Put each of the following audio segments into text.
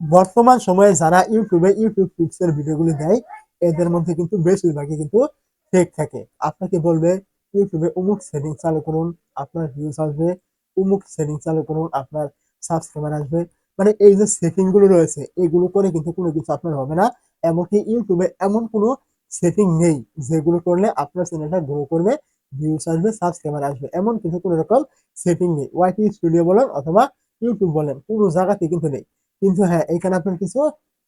বর্তমান সময়ে যারা ইউটিউবে ইউটিউব টিপসের ভিডিওগুলি দেয়, এদের মধ্যে কিন্তু বেশিরভাগই কিন্তু ফেক থাকে। আপনাকে বলবে, ইউটিউবে অমুক সেটিং চালু করুন, আপনার ভিউজ আসবে, অমুক সেটিং চালু করুন, আপনার সাবস্ক্রাইবার আসবে। মানে এই যে সেটিংগুলো রয়েছে, এগুলো করে কিন্তু কোনো কিছু আপনার হবে না। এমনকি ইউটিউবে এমন কোনো সেটিং নেই, যেগুলো করলে আপনার চ্যানেলটা গ্রো করবে ভিউজ আসবে সাবস্ক্রাইবার আসবে। এমন কিন্তু কোনো রকম সেটিং নেই। ওয়াইটি স্টুডিও বলেন অথবা ইউটিউব বলেন, কোনো জায়গাতে কিন্তু নেই। কিন্তু হ্যাঁ এখানে আপনার কিছু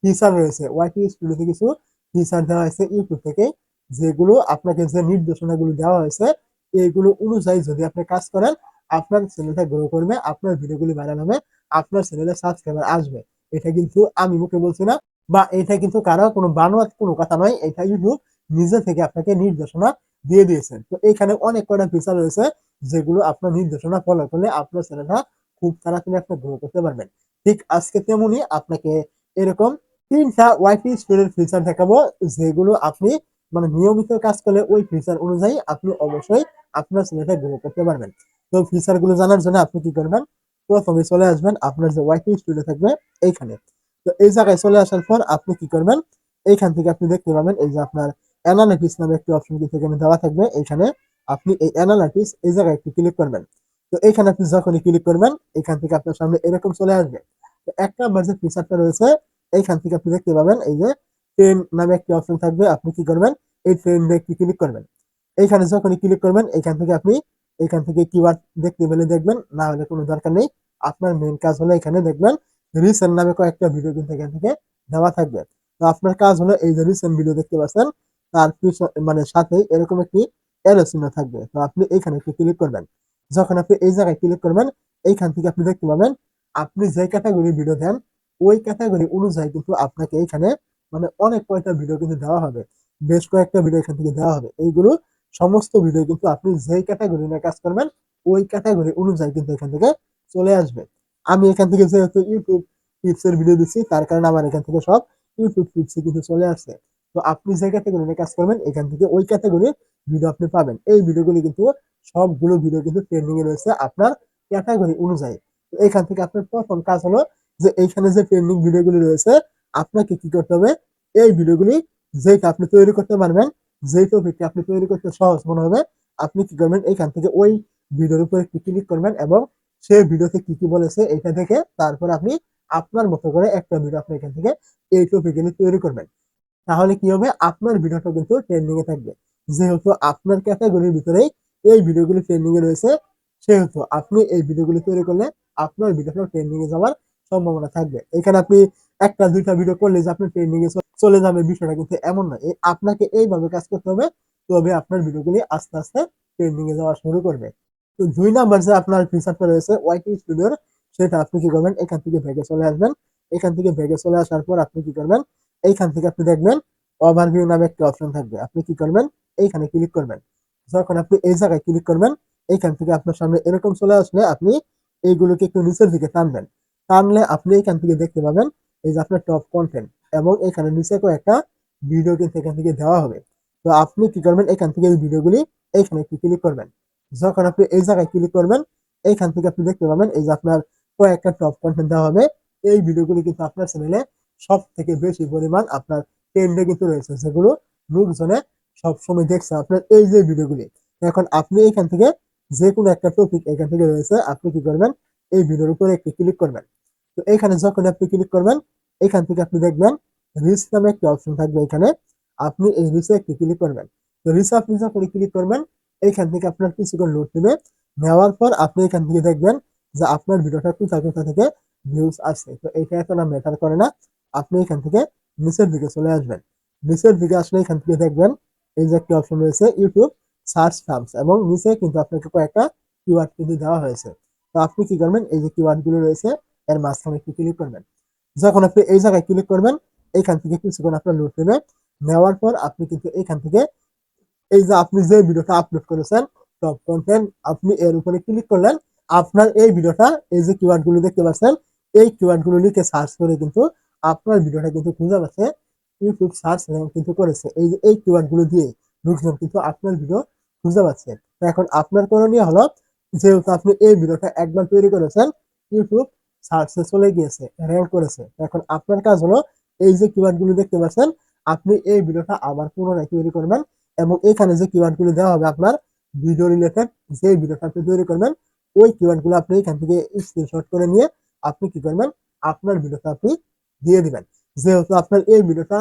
ফিচার রয়েছে। ওয়াইটি স্টুডিওতে কিছু ফিচার দেওয়া হয়েছে ইউটিউব থেকে, যেগুলো আপনাকে যে নির্দেশনাগুলো দেওয়া হয়েছে এইগুলো অনুযায়ী যদি আপনি কাজ করেন, আপনার চ্যানেলটা গ্রো করবে, আপনার ভিডিওগুলি ভাইরাল হবে, আপনার চ্যানেলে সাবস্ক্রাইবার আসবে। এটা কিন্তু আমি মুখে বলছি না, বা এটা কিন্তু কারও কোনো বানোয়াত কোনো কথা নয়, এটা ইউটিউব নিজে থেকে আপনাকে নির্দেশনা দিয়ে দিয়েছেন তো এখানে অনেক কয়টা ফিচার রয়েছে, যেগুলো আপনার নির্দেশনা ফলো করলে আপনার চ্যানেলটা খুব তাড়াতাড়ি আপনি গ্রো করতে পারবেন। ঠিক আজকে তেমনি আপনাকে এরকম তিনটা ওয়াইটি স্টোরের ফিচার দেখাবো, যেগুলো আপনি মানে নিয়মিত কাজ করলে ওই ফিচার অনুযায়ী আপনি অবশ্যই আপনার চ্যানেলটা গ্রো করতে পারবেন। তো ফিচারগুলো জানার জন্য আপনি কি করবেন? প্রথমে চলে আসবেন আপনার যে ওয়াইটি স্টুডিও থাকবে এইখানে। তো এই জায়গায় চলে আসার পর আপনি কি করবেন? এইখান থেকে আপনি দেখতে পাবেন এই যে আপনার অ্যানালিটিস নামে একটি অপশন কিন্তু এখানে দেওয়া থাকবে। এখানে আপনি এই অ্যানালিটিস এই জায়গায় একটু ক্লিক করবেন। তো এখানে আপনি যখনই ক্লিক করবেন এখান থেকে আপনার সামনে এরকম চলে আসবে। এক নাম্বার যে ফিচারটা রয়েছে। এইখান থেকে আপনি দেখতে পাবেন এই যে ট্রেন নামে একটি অপশন থাকবে, আপনি কি করবেন? এই ট্রেন একটি ক্লিক করবেন। এইখানে যখনই ক্লিক করবেন, এইখান থেকে আপনি এখান থেকে কিওয়ার্ড দেখতে পেলে দেখবেন, না হলে কোনো দরকার নেই। আপনার মেন কাজ হলো এখানে দেখবেন রিসেন্ট নামে কয়েকটা ভিডিও কিন্তু এখান থেকে দেওয়া থাকবে। তো আপনার কাজ হলো এই যে রিসেন্ট ভিডিও দেখতে পাচ্ছেন, তার মানে সাথেই এরকম একটি এলো চিহ্ন থাকবে। তো আপনি এইখানে একটু ক্লিক করবেন। যখন আপনি এই জায়গায় ক্লিক করবেন, এইখান থেকে আপনি দেখতে পাবেন আপনি যে ক্যাটাগরি ভিডিও দেন, ওই ক্যাটাগরি অনুযায়ী কিন্তু আপনাকে এখানে মানে অনেক কয়টা ভিডিও কিন্তু দেওয়া হবে। বেশ কয়েকটা ভিডিও এখান থেকে দেওয়া হবে। এইগুলো সমস্ত ভিডিও কিন্তু আপনি যেই ক্যাটাগরি নিয়ে কাজ করবেন, ওই ক্যাটাগরি অনুযায়ী কিন্তু এখান থেকে চলে আসবে। আমি এখান থেকে যেহেতু ইউটিউব টিপসের ভিডিও দিচ্ছি, তার কারণে আমার এখান থেকে সব ইউটিউব টিপসে কিন্তু চলে আসছে। তো আপনি যে ক্যাটাগরি নিয়ে কাজ করবেন, এখান থেকে ওই ক্যাটাগরির ভিডিও আপনি পাবেন। এই ভিডিওগুলি কিন্তু সবগুলো ভিডিও কিন্তু ট্রেন্ডিং এ রয়েছে আপনার ক্যাটাগরি অনুযায়ী। তো এখান থেকে আপনার প্রথম কাজ হলো যে এইখানে যে ট্রেন্ডিং ভিডিওগুলি রয়েছে, আপনাকে কি করতে হবে? এই ভিডিওগুলি যেটা আপনি তৈরি করতে পারবেন যে টপিকটি আপনি তৈরি করতে সহজ মনে হবে, আপনি কি করবেন? এখান থেকে ওই ভিডিওর উপরে ক্লিক করবেন এবং সেই ভিডিওতে কি কি বলেছে এটা দেখে তারপর আপনি আপনার মতো করে একটা ভিডিও আপনি এখান থেকে এই টপিকে তৈরি করবেন। তাহলে কি হবে? আপনার ভিডিওটা কিন্তু ট্রেন্ডিং এ থাকবে। যেহেতু আপনার ক্যাটাগরির ভিতরেই এই ভিডিওগুলি ট্রেন্ডিং এ রয়েছে, সেহেতু আপনি এই ভিডিওগুলি তৈরি করলে আপনার ভিডিওটা ট্রেন্ডিং এ যাওয়ার সম্ভাবনা থাকবে। এখানে আপনি একটা, দুইটা ভিডিও করলে যে আপনি ট্রেন্ডিং এ চলে যাবে, বিষয়টা কিন্তু এমন না আপনাকে এইভাবে কাজ করতে হবে, তবে আপনার ভিডিওগুলি আস্তে আস্তে ট্রেন্ডিং এ যাওয়া শুরু করবে। তো দুই নাম্বার যে আপনার ফিচারটা রয়েছে ওয়াইটি স্টুডিওর সেটা আপনি কি করবেন? এখান থেকে ভেগে চলে আসবেন। এখান থেকে ভেগে চলে আসার পর আপনি কি করবেন? এইখান থেকে আপনি দেখবেন ওভারভিউ নামে একটা অপশন থাকবে। আপনি কি করবেন? এইখানে ক্লিক করবেন। যখন আপনি এই জায়গায় ক্লিক করবেন, এইখান থেকে আপনার সামনে এরকম চলে আসলে আপনি এইগুলোকে একটু নিচের দিকে টানবেন। টানলে আপনি এখান থেকে দেখতে পাবেন এই যে আপনার টপ কন্টেন্ট এবং এখানে নিচে কয়েকটা ভিডিও কিন্তু এখান থেকে দেওয়া হবে। তো আপনি কি করবেন? এখান থেকে ভিডিওগুলি এইখানে একটু ক্লিক করবেন। যখন আপনি এই জায়গায় ক্লিক করবেন এইখান থেকে আপনি দেখতে পাবেন এই যে আপনার কয়েকটা টপ কন্টেন্ট দেওয়া হবে। এই ভিডিওগুলি কিন্তু আপনার চ্যানেলে সব থেকে বেশি পরিমাণ আপনার ট্রেন্ডে কিন্তু রয়েছে। যেগুলো লোকজনে সবসময় দেখছে আপনার এই যে ভিডিওগুলি এখন আপনি এখান থেকে যে কোনো একটা টপিক এখান থেকে রয়েছে, আপনি কি করবেন? এই ভিডিওর উপরে একটি ক্লিক করবেন। তো এখানে যখন আপনি ক্লিক করবেন, এখান থেকে আপনি দেখবেন রিস নামে একটি অপশন থাকবে এখানে। আপনি এই রিসে একটি ক্লিক করবেন। তো রিসে আপনি যখন ক্লিক করবেন এইখান থেকে আপনার কিছুক্ষণ লোড নেবে নেওয়ার পর আপনি এখান থেকে দেখবেন যে আপনার ভিডিওটা কোথা কোথা থেকে ভিউজ আসছে। তো এইটা এত না ম্যাটার করে না। আপনি এখান থেকে নিচের দিকে চলে আসবেন। নিচের দিকে আসলে এখান থেকে দেখবেন, এই যে একটি অপশন রয়েছে ইউটিউব সার্চ টার্মস এবং নিচে কিন্তু আপনাকে কয়েকটা কিওয়ার্ড কিন্তু দেওয়া হয়েছে। তো আপনি কি করবেন? এই যে কিওয়ার্ডগুলো রয়েছে, এর মাঝখানে একটু ক্লিক করবেন। যখন আপনি এই জায়গায় ক্লিক করবেন এইখান থেকে কিছুক্ষণ আপনার লোড নেবে। নেওয়ার পর আপনি কিন্তু এইখান থেকে এই যে আপনি যে ভিডিওটা আপলোড করেছেন টপ কন্টেন্ট আপনি এর উপরে ক্লিক করলেন, আপনার এই ভিডিওটা, এই যে কিওয়ার্ডগুলো দেখতে পাচ্ছেন, এই কিওয়ার্ডগুলো লিখে সার্চ করে কিন্তু আপনার ভিডিওটা কিন্তু খুঁজে পাচ্ছে ইউটিউব সার্চ কিন্তু করেছে। এই যে, এই কিওয়ার্ডগুলো দিয়ে লোকজন কিন্তু আপনার ভিডিও খুঁজে পারছেন? এখন আপনার করণীয় হলো, যেহেতু আপনি এই ভিডিওটা একবার তৈরি করেছেন ইউটিউব সার্চে চলে গিয়েছে র্যাঙ্ক করেছে। এখন আপনার কাজ হলো, এই যে কিওয়ার্ডগুলো দেখতে পাচ্ছেন, আপনি এই ভিডিওটা আবার পুনরায় তৈরি করবেন এবং এখানে যে কিওয়ার্ডগুলো দেওয়া হবে আপনার ভিডিও রিলেটেড যে ভিডিওটা আপনি তৈরি করবেন, ওই কিওয়ার্ডগুলো আপনি এখান থেকে স্ক্রিনশট করে নিয়ে আপনি কি করবেন, আপনার ভিডিওটা আপনি দিয়ে দিবেন। যেহেতু আপনার এই ভিডিওটা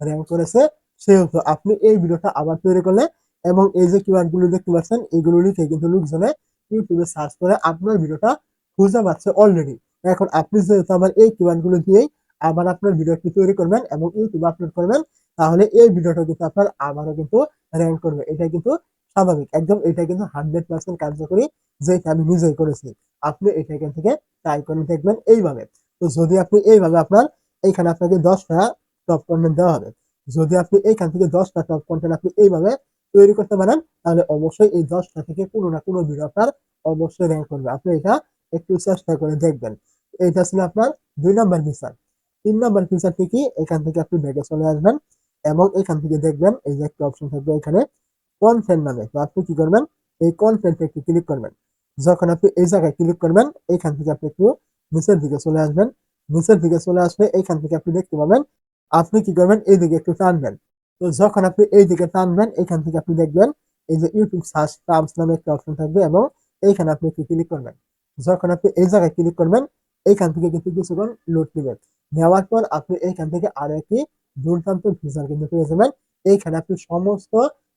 র্যাঙ্ক করেছে, সেহেতু আপনি এই ভিডিওটা আবার তৈরি করলে এবং এই যে কিওয়ার্ডগুলো দেখতে পাচ্ছেন এগুলো লিখে কিন্তু লোকজনে ইউটিউবে সার্চ করে আপনার ভিডিওটা খুঁজে পাচ্ছে অলরেডি এখন আপনি যেহেতু আবার এই কিওয়ার্ডগুলো দিয়েই আবার আপনার ভিডিওটি তৈরি করবেন এবং ইউটিউবে আপলোড করবেন, তাহলে এই ভিডিওটা কিন্তু আপনার আবারও কিন্তু র্যাঙ্ক করবে। এটা কিন্তু স্বাভাবিক। একদম এটা কিন্তু হান্ড্রেড পার্সেন্ট কার্যকরী যেটা আমি নিজেই করেছি। আপনি এটা এখান থেকে ট্রাই করে দেখবেন এইভাবে। তো যদি আপনি এইভাবে আপনার এইখানে আপনাকে দশটা টপ কন্টেন্ট দেওয়া হবে, যদি আপনি এইখান থেকে দশটা টপ কন্টেন্ট আপনি এইভাবে তৈরি করতে পারেন, তাহলে অবশ্যই এই দশটা থেকে কোনো না কোনো ভিডিও আপনার অবশ্যই র্যাঙ্ক করবে। আপনি এটা একটু চেষ্টা করে দেখবেন। এটা ছিল আপনার দুই নম্বর ফিচার তিন নম্বর ফিচারটি কি? এখান থেকে আপনি ব্যাগে চলে আসবেন এবং এখান থেকে দেখবেন এই যে একটা অপশন থাকবে এখানে কনটেন্ট নামে। তো আপনি কি করবেন? এই কনটেন্টে একটু ক্লিক করবেন। যখন আপনি এই জায়গায় ক্লিক করবেন এইখান থেকে আপনি একটু নিচের দিকে চলে আসবেন। নিচের দিকে চলে আসলে এইখান থেকে আপনি দেখতে পাবেন, আপনি কি করবেন? এই দিকে একটু টানবেন। তো যখন আপনি এই দিকে টানবেন, এখান থেকে আপনি দেখবেন এই যে ইউটিউব সার্চ টার্মস নামে একটা অপশন থাকবে এবং এইখানে আপনি একটু ক্লিক করবেন। যখন আপনি এই জায়গায় ক্লিক করবেন, এইখান থেকে কিন্তু কিছুক্ষণ লোড নেবেন নেওয়ার পর আপনি এইখান থেকে আরও একটি দুর্দান্ত ফিচার কিন্তু পেয়ে যাবেন। এইখানে আপনি সমস্ত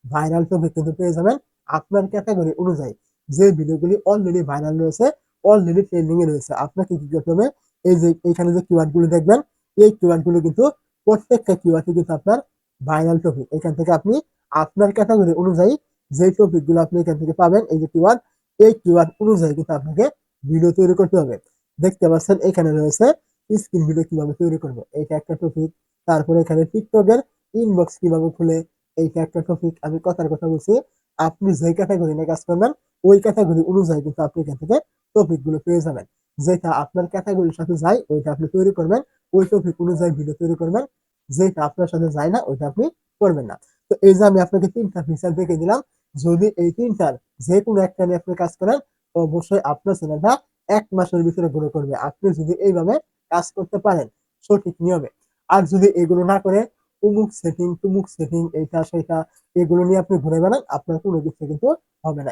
ভাইরাল টপিক কিন্তু পেয়ে যাবেন আপনার ক্যাটাগরি অনুযায়ী। যে ভিডিওগুলি অলরেডি ভাইরাল রয়েছে অলরেডি ট্রেন্ডিং এ রয়েছে, আপনাকে কি করতে হবে? এই যে এখানে যে কিওয়ার্ডগুলো দেখবেন, এই কিওয়ার্ডগুলো কিন্তু প্রত্যেকটা কিওয়ার্ড কিন্তু আপনার ভাইরাল টপিক এখান থেকে আপনি আপনার ক্যাটাগরি অনুযায়ী যে টপিকগুলো আপনি এখান থেকে পাবেন, এই যে কিওয়ার্ড এই কিওয়ার্ড অনুযায়ী কিন্তু আপনাকে ভিডিও তৈরি করতে হবে। দেখতে পাচ্ছেন, এখানে রয়েছে স্ক্রিন ভিডিও কীভাবে তৈরি করব। এইটা একটা টপিক তারপরে এখানে টিকটকের ইনবক্স কীভাবে খুলে, এইটা একটা টপিক আমি কথার কথা বলছি, আপনি যে ক্যাটাগরি নিয়ে কাজ করবেন, ওই ক্যাটাগরি অনুযায়ী কিন্তু আপনি এখান থেকে টপিকগুলো পেয়ে যাবেন। যেটা আপনার ক্যাটাগরির সাথে যায়, ওইটা আপনি তৈরি করবেন, ওই টপিক অনুযায়ী ভিডিও তৈরি করবেন। যেটা আপনার সাথে যায় না, ওইটা আপনি করবেন না। তো এই যে আমি আপনাকে তিনটা ফিচার দেখে দিলাম, যদি এই তিনটার যে কোনো একটা নিয়ে আপনি কাজ করেন, অবশ্যই আপনার চ্যানেলটা এক মাসের ভিতরে গ্রো করবে। আপনি যদি এইভাবে কাজ করতে পারেন, সঠিক নিয়মে। আর যদি এগুলো না করে উমুক সেটিং তুমুক সেটিং এইটা সেটা এগুলো নিয়ে আপনি ঘুরে বেড়ান, আপনার কোনো কিছু কিন্তু হবে না।